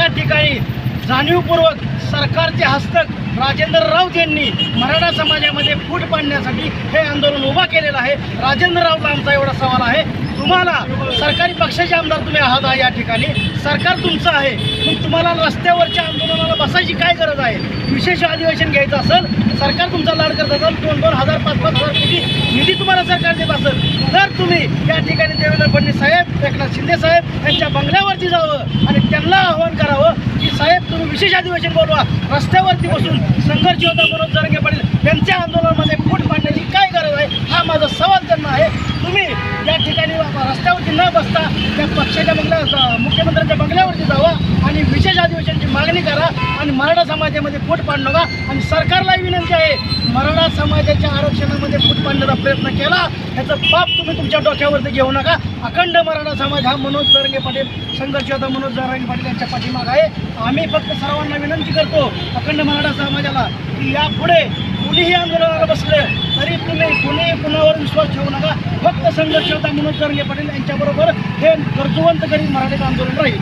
या ठिकाणी जाणीवपूर्वक सरकारचे हस्तक राजेंद्र राऊत यांनी मराठा समाजामध्ये फूट पाडण्यासाठी हे आंदोलन उभा केलेलं आहे. राजेंद्र राऊतला आमचा एवढा सवाल आहे. तुम्हाला सरकारी पक्षाचे आमदार तुम्ही आहात आहे या ठिकाणी. सरकार तुमचं आहे. पण तुम्हाला रस्त्यावरच्या आंदोलनाला बसायची काय गरज आहे? विशेष अधिवेशन घ्यायचं असेल सरकार तुमचा लाड करत असेल दोन दोन हजार पाच पाच हजार कोटी तुम्हाला सरकार देत असेल तर तुम्ही या ठिकाणी देवेंद्र फडणवीस साहेब एकनाथ शिंदे साहेब यांच्या बंगल्यावरती जावं आणि त्यांना आवाहन करावं की साहेब तुम्ही विशेष अधिवेशन बोलवा. रस्त्यावरती बसून संघर्ष होता मनोज जरंगे पाटील यांच्या आंदोलनामध्ये फूट पाडण्याची काय गरज आहे हा माझा सवाल त्यांना आहे. तुम्ही या ठिकाणी रस्त्यावरती न बसता त्या पक्षाच्या बंगल्या मुख्यमंत्र्यांच्या बंगल्यावरती जावा आणि विशेष अधिवेशनची मागणी करा आणि मराठा समाजामध्ये फूट पाडू नका. आणि सरकारलाही विनंती आहे मराठा समाजाच्या आरक्षणामध्ये फूट पाडण्याचा प्रयत्न केला. याचा पाप तुम्ही तुमच्या डोक्यावरती घेऊ नका. अखंड मराठा समाज हा मनोज दरंगे पाटील संघर्ष होता मनोज दरंगे पाटील यांच्या पाठीमाग आहे. आम्ही फक्त सर्वांना विनंती करतो अखंड मराठा समाजाला की यापुढे कुणीही आंदोलनाला बसले तरी तुम्ही कुणी कुणावर विश्वास ठेवू नका. फक्त संघर्ष होता मनोज दरंगे पाटील यांच्याबरोबर हे गरजवंत गरीब मराठीचं आंदोलन राहील.